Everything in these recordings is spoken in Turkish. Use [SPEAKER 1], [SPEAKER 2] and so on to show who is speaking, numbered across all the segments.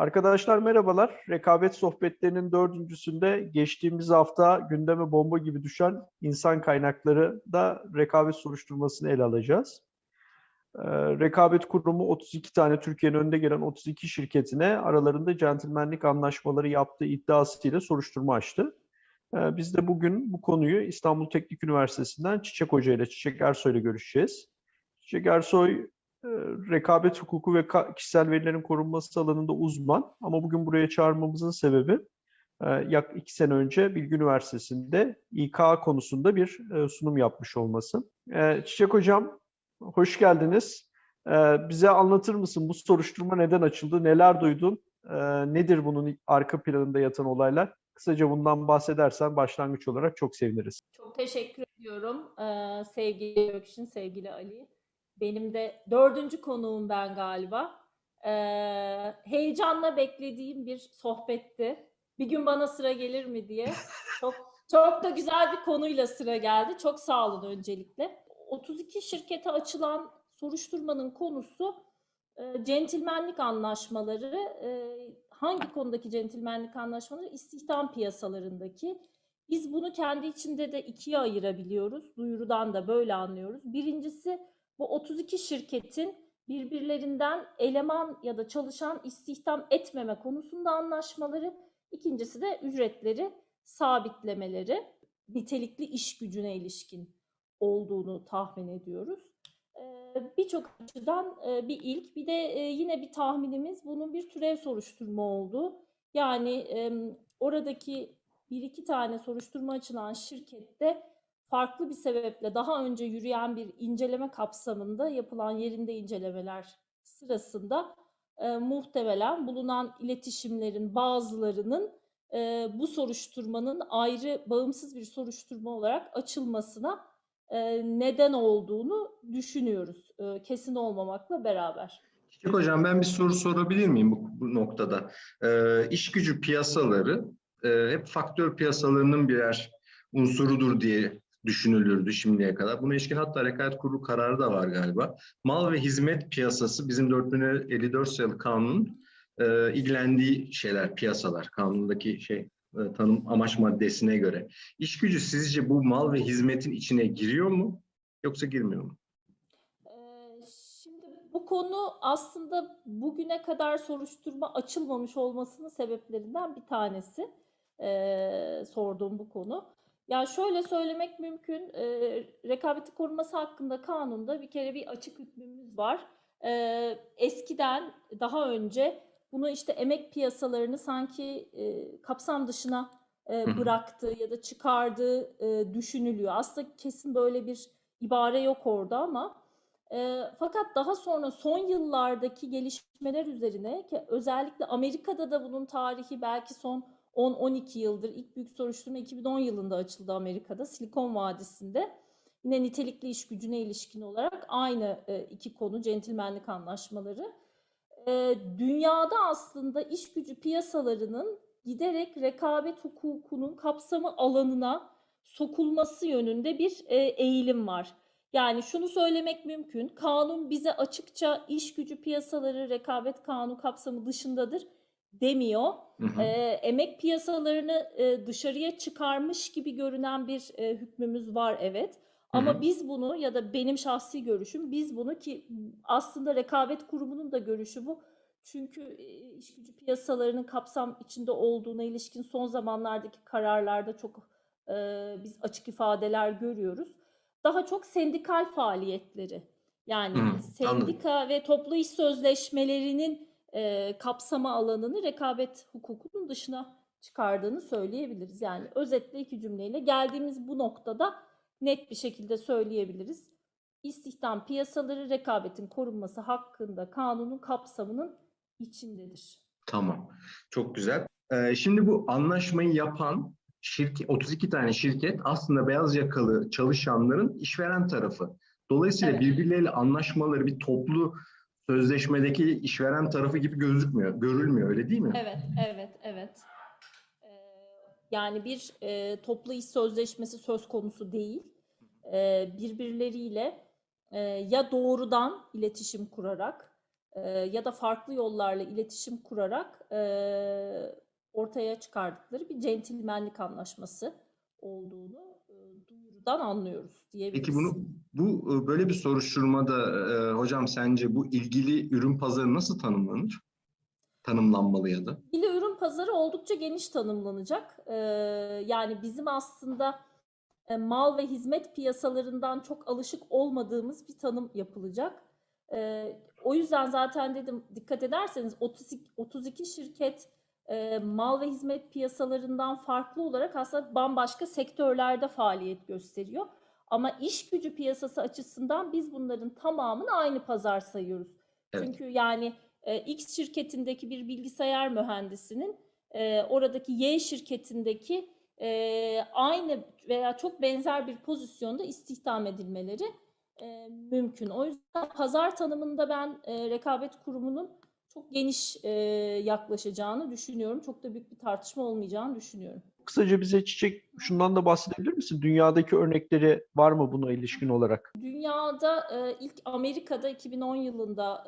[SPEAKER 1] Arkadaşlar merhabalar. Rekabet sohbetlerinin dördüncüsünde geçtiğimiz hafta gündeme bomba gibi düşen insan kaynakları da rekabet soruşturmasını ele alacağız. Ee, rekabet Kurumu 32 tane Türkiye'nin önde gelen 32 şirketine aralarında centilmenlik anlaşmaları yaptığı iddiasıyla soruşturma açtı. Ee, biz de bugün bu konuyu İstanbul Teknik Üniversitesi'nden Çiçek Hoca ile Çiçek Ersoy ile görüşeceğiz. Çiçek Ersoy rekabet hukuku ve kişisel verilerin korunması alanında uzman ama bugün buraya çağırmamızın sebebi e, yak iki sene önce Bilgi Üniversitesi'nde İK konusunda bir e, sunum yapmış olması. E, Çiçek Hocam hoş geldiniz. Bize anlatır mısın bu soruşturma neden açıldı, neler duydun, nedir bunun arka planında yatan olaylar? Kısaca bundan bahsedersen başlangıç olarak çok seviniriz.
[SPEAKER 2] Çok teşekkür ediyorum ee, sevgili Gökşin, sevgili Ali. Benim de dördüncü konuğum ben galiba. Ee, heyecanla beklediğim bir sohbetti. Bir gün bana sıra gelir mi diye. Çok çok da güzel bir konuyla sıra geldi. Çok sağ olun öncelikle. 32 şirkete açılan soruşturmanın konusu e, centilmenlik anlaşmaları. E, hangi konudaki centilmenlik anlaşmaları? İstihdam piyasalarındaki. Biz bunu kendi içinde de ikiye ayırabiliyoruz. Duyurudan da böyle anlıyoruz. Birincisi bu 32 şirketin birbirlerinden eleman ya da çalışan istihdam etmeme konusunda anlaşmaları. İkincisi de ücretleri sabitlemeleri. Nitelikli iş gücüne ilişkin olduğunu tahmin ediyoruz. Ee, Birçok açıdan e, bir ilk, bir de e, yine bir tahminimiz bunun bir türev soruşturma oldu. Yani oradaki bir iki tane soruşturma açılan şirkette farklı bir sebeple daha önce yürüyen bir inceleme kapsamında yapılan yerinde incelemeler sırasında e, muhtemelen bulunan iletişimlerin bazılarının e, bu soruşturmanın ayrı bağımsız bir soruşturma olarak açılmasına e, neden olduğunu düşünüyoruz. E, kesin olmamakla beraber.
[SPEAKER 3] Çiçek Hocam ben bir soru sorabilir miyim bu, bu noktada? Ee, iş gücü piyasaları e, hep faktör piyasalarının birer unsurudur diye düşünülürdü şimdiye kadar. Buna ilişkin hatta rekabet kurulu kararı da var galiba. Mal ve hizmet piyasası bizim 4054 sayılı kanunun e, ilgilendiği şeyler, piyasalar. Kanundaki şey e, tanım amaç maddesine göre. İş gücü sizce bu mal ve hizmetin içine giriyor mu yoksa girmiyor mu?
[SPEAKER 2] Ee, bu konu aslında bugüne kadar soruşturma açılmamış olmasının sebeplerinden bir tanesi. Ee, sorduğum bu konu. Ya şöyle söylemek mümkün. e, rekabeti koruması hakkında kanunda bir kere bir açık hükmümüz var. Ee, eskiden daha önce bunu işte emek piyasalarını sanki e, kapsam dışına e, bıraktığı ya da çıkardığı e, düşünülüyor. Aslında kesin böyle bir ibare yok orada ama e, fakat daha sonra son yıllardaki gelişmeler üzerine ki özellikle Amerika'da da bunun tarihi belki son 10-12 yıldır ilk büyük soruşturma 2010 yılında açıldı Amerika'da Silikon Vadisi'nde. Yine nitelikli iş gücüne ilişkin olarak aynı e, iki konu centilmenlik anlaşmaları. E, dünyada aslında iş gücü piyasalarının giderek rekabet hukukunun kapsamı alanına sokulması yönünde bir e, eğilim var. Yani şunu söylemek mümkün. Kanun bize açıkça iş gücü piyasaları rekabet kanunu kapsamı dışındadır demiyor.
[SPEAKER 3] Hı hı.
[SPEAKER 2] E, emek piyasalarını e, dışarıya çıkarmış gibi görünen bir e, hükmümüz var evet. Ama
[SPEAKER 3] Hı hı.
[SPEAKER 2] biz bunu ya da benim şahsi görüşüm biz bunu ki aslında rekabet kurumunun da görüşü bu. Çünkü e, iş gücü piyasalarının kapsam içinde olduğuna ilişkin son zamanlardaki kararlarda çok e, biz açık ifadeler görüyoruz. Daha çok sendikal faaliyetleri yani
[SPEAKER 3] Hı, anladım.
[SPEAKER 2] sendika ve toplu iş sözleşmelerinin e, kapsama alanını rekabet hukukunun dışına çıkardığını söyleyebiliriz. Yani özetle iki cümleyle geldiğimiz bu noktada net bir şekilde söyleyebiliriz. İstihdam piyasaları rekabetin korunması hakkında kanunun kapsamının içindedir.
[SPEAKER 3] Tamam. Çok güzel. Ee, şimdi bu anlaşmayı yapan şirket, 32 tane şirket aslında beyaz yakalı çalışanların işveren tarafı. Dolayısıyla
[SPEAKER 2] Evet.
[SPEAKER 3] birbirleriyle anlaşmaları bir toplu sözleşmedeki işveren tarafı gibi gözükmüyor, görülmüyor öyle değil mi?
[SPEAKER 2] Evet, evet, evet. Ee, Yani bir e, toplu iş sözleşmesi söz konusu değil. Ee, birbirleriyle e, ya doğrudan iletişim kurarak e, ya da farklı yollarla iletişim kurarak e, ortaya çıkardıkları bir centilmenlik anlaşması olduğunu e, duyurudan anlıyoruz diyebiliriz.
[SPEAKER 3] Peki bunu bu e, böyle bir soruşturmada e, hocam sence bu ilgili ürün pazarı nasıl tanımlanır? Tanımlanmalı ya da.
[SPEAKER 2] İle ürün pazarı oldukça geniş tanımlanacak. Ee, yani bizim aslında e, mal ve hizmet piyasalarından çok alışık olmadığımız bir tanım yapılacak. Ee, o yüzden zaten dedim dikkat ederseniz 32, 32 şirket e, mal ve hizmet piyasalarından farklı olarak aslında bambaşka sektörlerde faaliyet gösteriyor. Ama iş gücü piyasası açısından biz bunların tamamını aynı pazar sayıyoruz.
[SPEAKER 3] Evet.
[SPEAKER 2] Çünkü yani e, X şirketindeki bir bilgisayar mühendisinin e, oradaki Y şirketindeki e, aynı veya çok benzer bir pozisyonda istihdam edilmeleri e, mümkün. O yüzden pazar tanımında ben e, rekabet kurumunun çok geniş e, yaklaşacağını düşünüyorum. Çok da büyük bir tartışma olmayacağını düşünüyorum.
[SPEAKER 1] Kısaca bize Çiçek şundan da bahsedebilir misin? Dünyadaki örnekleri var mı buna ilişkin olarak?
[SPEAKER 2] Dünyada e, ilk Amerika'da 2010 yılında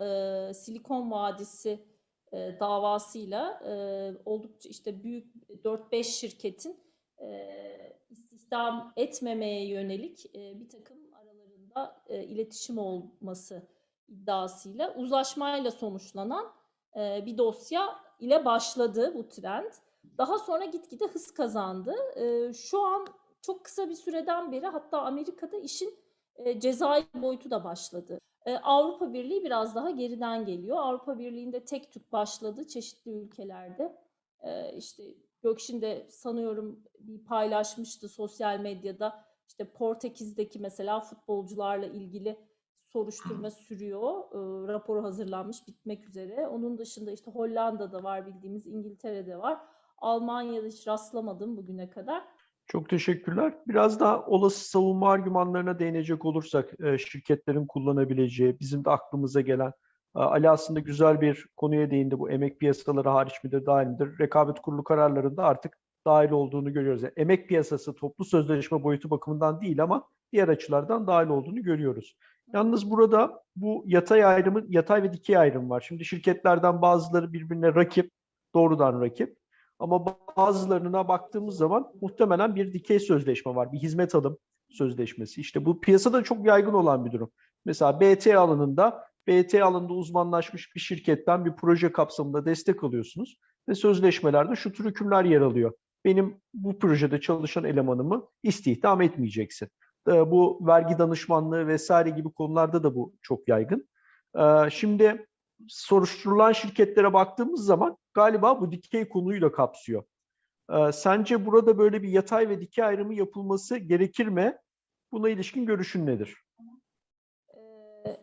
[SPEAKER 2] e, Silikon Vadisi e, davasıyla e, oldukça işte büyük 4-5 şirketin e, istihdam etmemeye yönelik e, bir takım aralarında e, iletişim olması iddiasıyla uzlaşmayla sonuçlanan e, bir dosya ile başladı bu trend. Daha sonra gitgide hız kazandı. E, şu an çok kısa bir süreden beri hatta Amerika'da işin e, cezai boyutu da başladı. E, Avrupa Birliği biraz daha geriden geliyor. Avrupa Birliği'nde tek tük başladı çeşitli ülkelerde. E, işte Gökşin de sanıyorum bir paylaşmıştı sosyal medyada. İşte Portekiz'deki mesela futbolcularla ilgili soruşturma sürüyor. E, raporu hazırlanmış, bitmek üzere. Onun dışında işte Hollanda'da var bildiğimiz, İngiltere'de var. Almanya'da hiç rastlamadım bugüne kadar.
[SPEAKER 1] Çok teşekkürler. Biraz daha olası savunma argümanlarına değinecek olursak e, şirketlerin kullanabileceği, bizim de aklımıza gelen Ali aslında güzel bir konuya değindi. Bu emek piyasaları hariç midir, dahil midir? Rekabet kurulu kararlarında artık dahil olduğunu görüyoruz. Yani emek piyasası toplu sözleşme boyutu bakımından değil ama diğer açılardan dahil olduğunu görüyoruz. Yalnız burada bu yatay ayrımın yatay ve dikey ayrım var. Şimdi şirketlerden bazıları birbirine rakip, doğrudan rakip. Ama bazılarına baktığımız zaman muhtemelen bir dikey sözleşme var. Bir hizmet alım sözleşmesi. İşte bu piyasada çok yaygın olan bir durum. Mesela BT alanında BT alanında uzmanlaşmış bir şirketten bir proje kapsamında destek alıyorsunuz ve sözleşmelerde şu tür hükümler yer alıyor. Benim bu projede çalışan elemanımı istihdam etmeyeceksin. Ee, Bu vergi danışmanlığı vesaire gibi konularda da bu çok yaygın. Ee, Şimdi soruşturulan şirketlere baktığımız zaman galiba bu dikey konuyu da kapsıyor. Ee, Sence burada böyle bir yatay ve dikey ayrımı yapılması gerekir mi? Buna ilişkin görüşün nedir?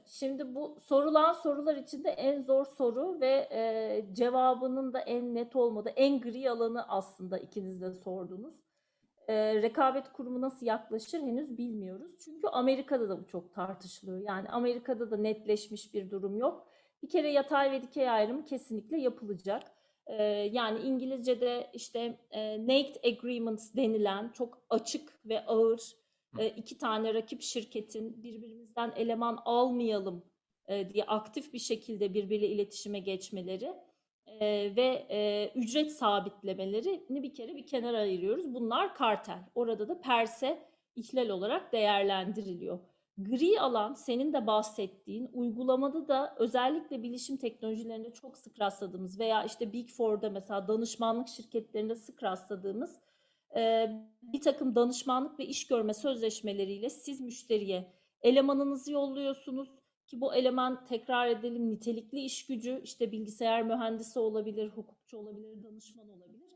[SPEAKER 2] Şimdi bu sorulan sorular içinde en zor soru ve e, cevabının da en net olmadığı, en gri alanı aslında ikiniz de sordunuz. Ee, rekabet kurumu nasıl yaklaşır henüz bilmiyoruz. Çünkü Amerika'da da bu çok tartışılıyor. Yani Amerika'da da netleşmiş bir durum yok. Bir kere yatay ve dikey ayrımı kesinlikle yapılacak. Ee, yani İngilizce'de işte e, naked agreements denilen çok açık ve ağır e, iki tane rakip şirketin birbirimizden eleman almayalım e, diye aktif bir şekilde birbiriyle iletişime geçmeleri e, ve e, ücret sabitlemelerini bir kere bir kenara ayırıyoruz. Bunlar kartel. Orada da perse ihlal olarak değerlendiriliyor. Gri alan senin de bahsettiğin uygulamada da özellikle bilişim teknolojilerinde çok sık rastladığımız veya işte Big Four'da mesela danışmanlık şirketlerinde sık rastladığımız e, bir takım danışmanlık ve iş görme sözleşmeleriyle siz müşteriye elemanınızı yolluyorsunuz ki bu eleman tekrar edelim nitelikli iş gücü işte bilgisayar mühendisi olabilir, hukukçu olabilir, danışman olabilir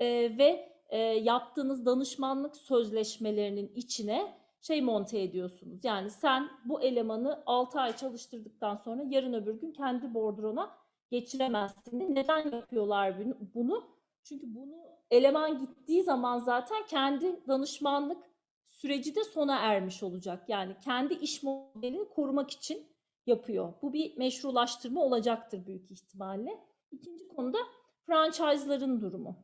[SPEAKER 2] E, ve e, yaptığınız danışmanlık sözleşmelerinin içine şey monte ediyorsunuz. Yani sen bu elemanı 6 ay çalıştırdıktan sonra yarın öbür gün kendi bordrona geçiremezsin. Neden yapıyorlar bunu-? Çünkü bunu eleman gittiği zaman zaten kendi danışmanlık süreci de sona ermiş olacak. Yani kendi iş modelini korumak için yapıyor. Bu bir meşrulaştırma olacaktır büyük ihtimalle. İkinci konuda franchise'ların durumu.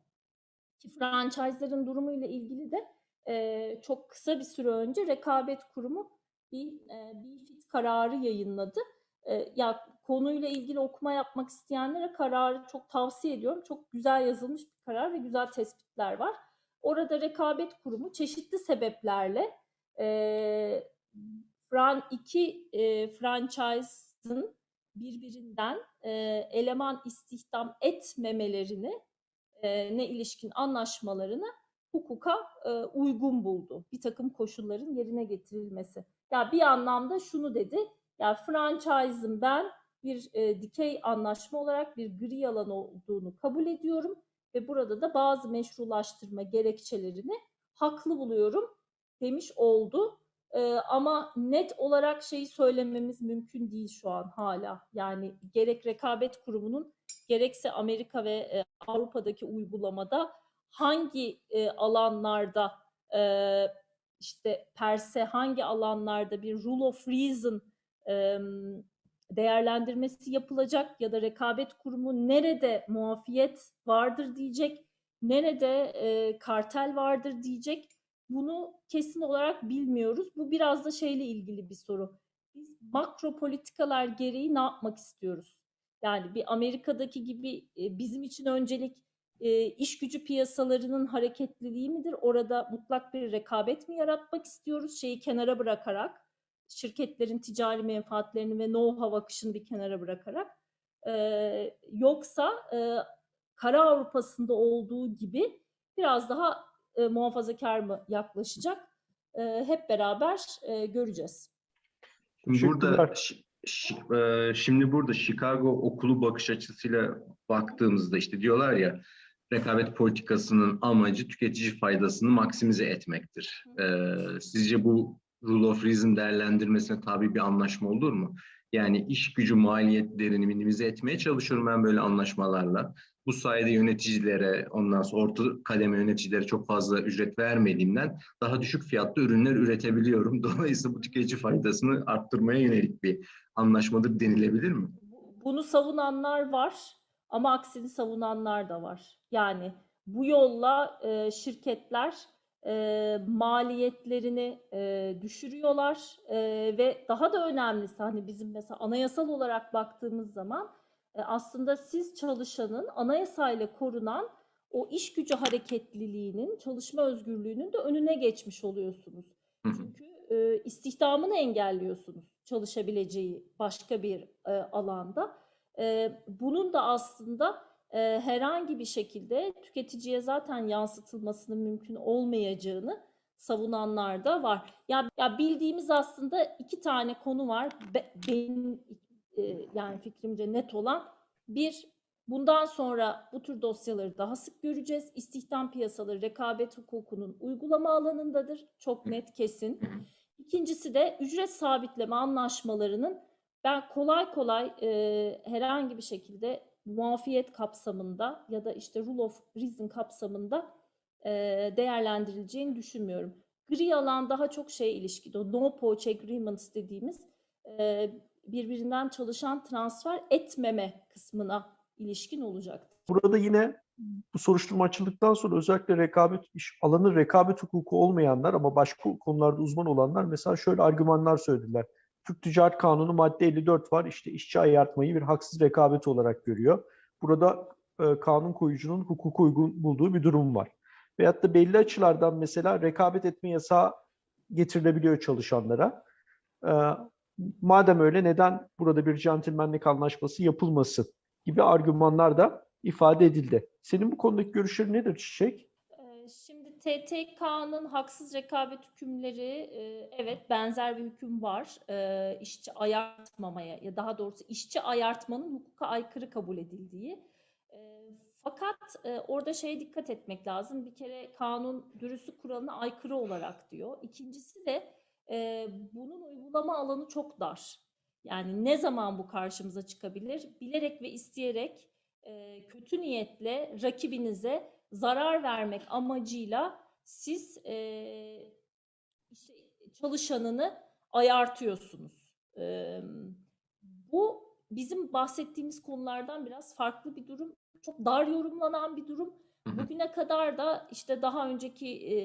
[SPEAKER 2] Ki franchise'ların durumu ile ilgili de e, çok kısa bir süre önce Rekabet Kurumu bir e, BFIT kararı yayınladı. E, ya konuyla ilgili okuma yapmak isteyenlere kararı çok tavsiye ediyorum. Çok güzel yazılmış bir karar ve güzel tespitler var. Orada rekabet kurumu çeşitli sebeplerle e, fran iki e, franchise'ın birbirinden e, eleman istihdam etmemelerini e, ne ilişkin anlaşmalarını hukuka e, uygun buldu. Bir takım koşulların yerine getirilmesi. Ya bir anlamda şunu dedi. Ya franchise'ın ben bir e, dikey anlaşma olarak bir gri alan olduğunu kabul ediyorum ve burada da bazı meşrulaştırma gerekçelerini haklı buluyorum demiş oldu. Ee, ama net olarak şeyi söylememiz mümkün değil şu an hala. Yani gerek rekabet kurumunun gerekse Amerika ve e, Avrupa'daki uygulamada hangi e, alanlarda e, işte perse hangi alanlarda bir rule of reason e, değerlendirmesi yapılacak ya da rekabet kurumu nerede muafiyet vardır diyecek, nerede e, kartel vardır diyecek. Bunu kesin olarak bilmiyoruz. Bu biraz da şeyle ilgili bir soru. Biz makro politikalar gereği ne yapmak istiyoruz? Yani bir Amerika'daki gibi e, bizim için öncelik e, iş gücü piyasalarının hareketliliği midir? Orada mutlak bir rekabet mi yaratmak istiyoruz? Şeyi kenara bırakarak, şirketlerin ticari menfaatlerini ve know-how akışını bir kenara bırakarak. E, yoksa Kara Avrupa'sında olduğu gibi biraz daha e, muhafazakar mı yaklaşacak? E, hep beraber e, göreceğiz.
[SPEAKER 3] Şimdi burada e, şimdi burada Chicago okulu bakış açısıyla baktığımızda işte diyorlar ya rekabet politikasının amacı tüketici faydasını maksimize etmektir. E, sizce bu rule of reason değerlendirmesine tabi bir anlaşma olur mu? Yani iş gücü maliyetlerini minimize etmeye çalışıyorum ben böyle anlaşmalarla. Bu sayede yöneticilere, ondan sonra orta kademe yöneticilere çok fazla ücret vermediğimden daha düşük fiyatlı ürünler üretebiliyorum. Dolayısıyla bu tüketici faydasını arttırmaya yönelik bir anlaşmadır denilebilir mi?
[SPEAKER 2] Bu- Bunu savunanlar var ama aksini savunanlar da var. Yani bu yolla şirketler e, maliyetlerini e, düşürüyorlar e, ve daha da önemlisi hani bizim mesela anayasal olarak baktığımız zaman e, aslında siz çalışanın anayasayla korunan o iş gücü hareketliliğinin, çalışma özgürlüğünün de önüne geçmiş oluyorsunuz. Çünkü e, istihdamını engelliyorsunuz çalışabileceği başka bir e, alanda. E, bunun da aslında e, herhangi bir şekilde tüketiciye zaten yansıtılmasının mümkün olmayacağını savunanlar da var. Ya, ya bildiğimiz aslında iki tane konu var. Be- benim e, yani fikrimce net olan bir bundan sonra bu tür dosyaları daha sık göreceğiz. İstihdam piyasaları rekabet hukukunun uygulama alanındadır. Çok net kesin. İkincisi de ücret sabitleme anlaşmalarının ben kolay kolay e, herhangi bir şekilde muafiyet kapsamında ya da işte rule of reason kapsamında e, değerlendirileceğini düşünmüyorum. Gri alan daha çok şey ilişkili. O no poach agreements dediğimiz e, birbirinden çalışan transfer etmeme kısmına ilişkin olacaktır.
[SPEAKER 1] Burada yine bu soruşturma açıldıktan sonra özellikle rekabet iş alanı rekabet hukuku olmayanlar ama başka konularda uzman olanlar mesela şöyle argümanlar söylediler. Türk Ticaret Kanunu madde 54 var. İşte işçi ayartmayı bir haksız rekabet olarak görüyor. Burada e, kanun koyucunun hukuku uygun bulduğu bir durum var. Veyahut da belli açılardan mesela rekabet etme yasağı getirilebiliyor çalışanlara. E, madem öyle neden burada bir centilmenlik anlaşması yapılmasın gibi argümanlar da ifade edildi. Senin bu konudaki görüşlerin nedir Çiçek?
[SPEAKER 2] Şimdi TTK'nın haksız rekabet hükümleri e, evet benzer bir hüküm var. Ee, işçi ayartmamaya ya daha doğrusu işçi ayartmanın hukuka aykırı kabul edildiği. Ee, Fakat e, orada şeye dikkat etmek lazım. Bir kere kanun dürüstlük kuralına aykırı olarak diyor. İkincisi de e, bunun uygulama alanı çok dar. Yani ne zaman bu karşımıza çıkabilir? Bilerek ve isteyerek e, kötü niyetle rakibinize zarar vermek amacıyla siz e, işte çalışanını ayartıyorsunuz. E, bu bizim bahsettiğimiz konulardan biraz farklı bir durum. Çok dar yorumlanan bir durum. Bugüne kadar da işte daha önceki e,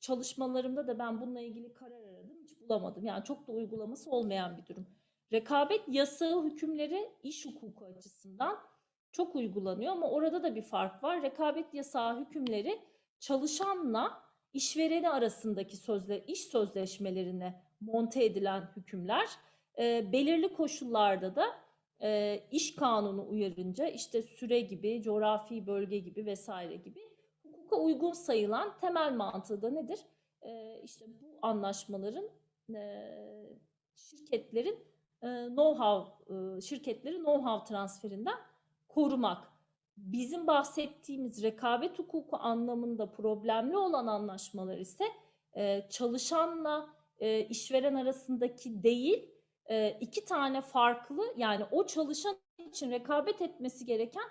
[SPEAKER 2] çalışmalarımda da ben bununla ilgili karar aradım. Hiç bulamadım. Yani çok da uygulaması olmayan bir durum. rekabet yasağı hükümleri iş hukuku açısından çok uygulanıyor ama orada da bir fark var. Rekabet yasağı hükümleri çalışanla işvereni arasındaki sözle iş sözleşmelerine monte edilen hükümler. E, belirli koşullarda da e, iş kanunu uyarınca işte süre gibi, coğrafi bölge gibi vesaire gibi hukuka uygun sayılan temel mantığı da nedir? E, işte bu anlaşmaların e, şirketlerin e, know-how e, şirketleri know-how transferinden korumak. Bizim bahsettiğimiz rekabet hukuku anlamında problemli olan anlaşmalar ise e, çalışanla e, işveren arasındaki değil, e, iki tane farklı yani o çalışan için rekabet etmesi gereken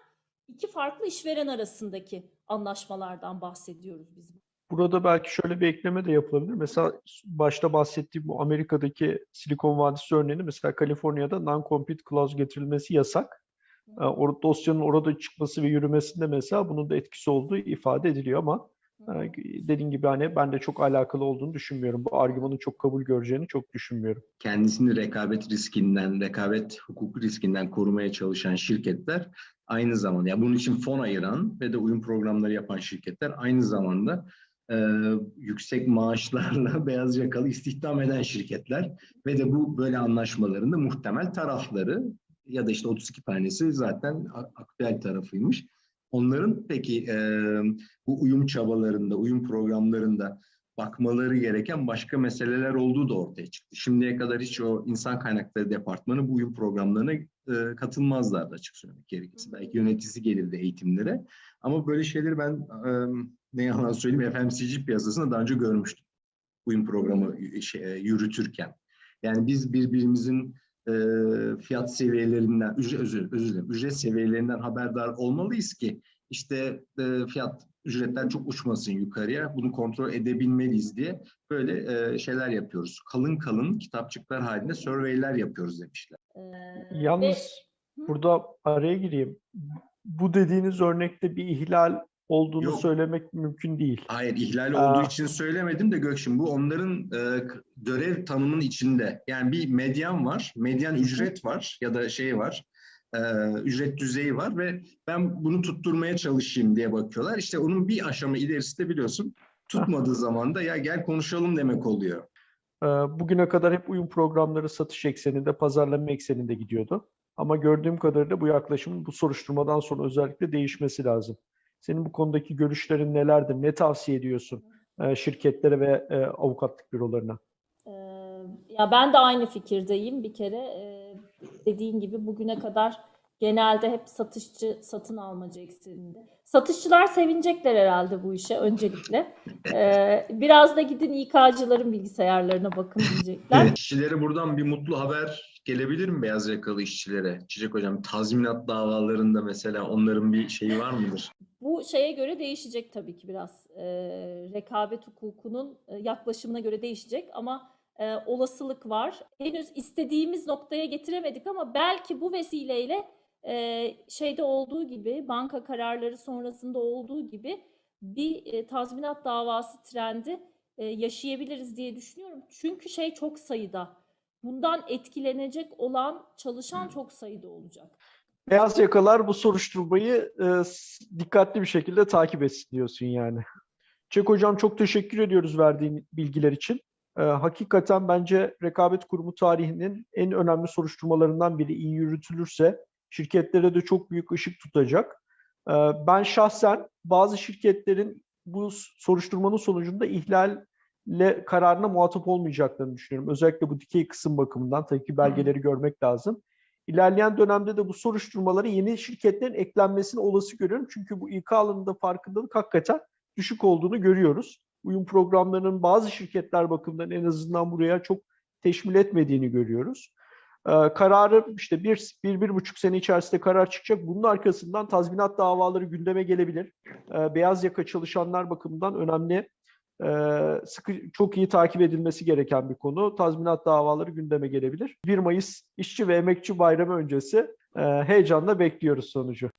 [SPEAKER 2] iki farklı işveren arasındaki anlaşmalardan bahsediyoruz biz.
[SPEAKER 1] Burada belki şöyle bir ekleme de yapılabilir. Mesela başta bahsettiğim bu Amerika'daki Silikon Vadisi örneğini mesela Kaliforniya'da non-compete clause getirilmesi yasak. Ee, or- dosyanın orada çıkması ve yürümesinde mesela bunun da etkisi olduğu ifade ediliyor ama e, dediğin gibi hani ben de çok alakalı olduğunu düşünmüyorum. Bu argümanın çok kabul göreceğini çok düşünmüyorum.
[SPEAKER 3] kendisini rekabet riskinden, rekabet hukuku riskinden korumaya çalışan şirketler aynı zamanda, yani bunun için fon ayıran ve de uyum programları yapan şirketler aynı zamanda e, yüksek maaşlarla beyaz yakalı istihdam eden şirketler ve de bu böyle anlaşmalarında muhtemel tarafları ya da işte 32 tanesi zaten aktüel tarafıymış. Onların peki e, bu uyum çabalarında, uyum programlarında bakmaları gereken başka meseleler olduğu da ortaya çıktı. Şimdiye kadar hiç o insan kaynakları departmanı bu uyum programlarına e, katılmazlardı açık söylemek gerekirse. Belki yöneticisi gelirdi eğitimlere. Ama böyle şeyleri ben e, ne yalan söyleyeyim FMCG piyasasında daha önce görmüştüm. Uyum programı şey, yürütürken. Yani biz birbirimizin e, fiyat seviyelerinden, ücret, özür, özür dilerim, ücret seviyelerinden haberdar olmalıyız ki işte e, fiyat ücretler çok uçmasın yukarıya. Bunu kontrol edebilmeliyiz diye böyle e, şeyler yapıyoruz. Kalın kalın kitapçıklar halinde surveyler yapıyoruz demişler.
[SPEAKER 2] Ee,
[SPEAKER 1] Yalnız
[SPEAKER 2] Hı.
[SPEAKER 1] burada araya gireyim. Bu dediğiniz örnekte bir ihlal olduğunu
[SPEAKER 3] Yok.
[SPEAKER 1] söylemek mümkün değil.
[SPEAKER 3] Hayır ihlal
[SPEAKER 1] Aa.
[SPEAKER 3] olduğu için söylemedim de Gökşin bu onların e, görev tanımının içinde. Yani bir medyan var, medyan ücret var ya da şey var, e, ücret düzeyi var ve ben bunu tutturmaya çalışayım diye bakıyorlar. İşte onun bir aşama ilerisi de biliyorsun tutmadığı zaman da ya gel konuşalım demek oluyor.
[SPEAKER 1] Ee, Bugüne kadar hep uyum programları satış ekseninde, pazarlama ekseninde gidiyordu. Ama gördüğüm kadarıyla bu yaklaşımın bu soruşturmadan sonra özellikle değişmesi lazım. Senin bu konudaki görüşlerin nelerdir? Ne tavsiye ediyorsun e, şirketlere ve e, avukatlık bürolarına?
[SPEAKER 2] Ee, ya ben de aynı fikirdeyim bir kere. Ee, dediğin gibi bugüne kadar genelde hep satışçı satın almacı ekseninde. Satışçılar sevinecekler herhalde bu işe öncelikle. Ee, biraz da gidin İK'cıların bilgisayarlarına bakın diyecekler.
[SPEAKER 3] İşçilere buradan bir mutlu haber gelebilir mi beyaz yakalı işçilere? Çiçek Hocam tazminat davalarında mesela onların bir şeyi var mıdır?
[SPEAKER 2] Bu şeye göre değişecek tabii ki biraz. Ee, rekabet hukukunun e, yaklaşımına göre değişecek ama e, olasılık var. Henüz istediğimiz noktaya getiremedik ama belki bu vesileyle e, şeyde olduğu gibi banka kararları sonrasında olduğu gibi bir e, tazminat davası trendi e, yaşayabiliriz diye düşünüyorum. Çünkü şey çok sayıda. Bundan etkilenecek olan çalışan çok sayıda olacak.
[SPEAKER 1] Beyaz yakalar bu soruşturmayı e, dikkatli bir şekilde takip etsin diyorsun yani. Çek Hocam çok teşekkür ediyoruz verdiğin bilgiler için. E, hakikaten bence rekabet kurumu tarihinin en önemli soruşturmalarından biri iyi yürütülürse şirketlere de çok büyük ışık tutacak. E, ben şahsen bazı şirketlerin bu soruşturmanın sonucunda ihlalle kararına muhatap olmayacaklarını düşünüyorum. Özellikle bu dikey kısım bakımından tabii ki belgeleri görmek lazım. İlerleyen dönemde de bu soruşturmalara yeni şirketlerin eklenmesini olası görüyorum. Çünkü bu İK alanında farkındalık hakikaten düşük olduğunu görüyoruz. Uyum programlarının bazı şirketler bakımından en azından buraya çok teşmil etmediğini görüyoruz. Ee, kararı işte bir, bir, bir buçuk sene içerisinde karar çıkacak. Bunun arkasından tazminat davaları gündeme gelebilir. Ee, beyaz yaka çalışanlar bakımından önemli, e, sıkı, çok iyi takip edilmesi gereken bir konu. Tazminat davaları gündeme gelebilir. 1 Mayıs İşçi ve Emekçi Bayramı öncesi e, heyecanla bekliyoruz sonucu.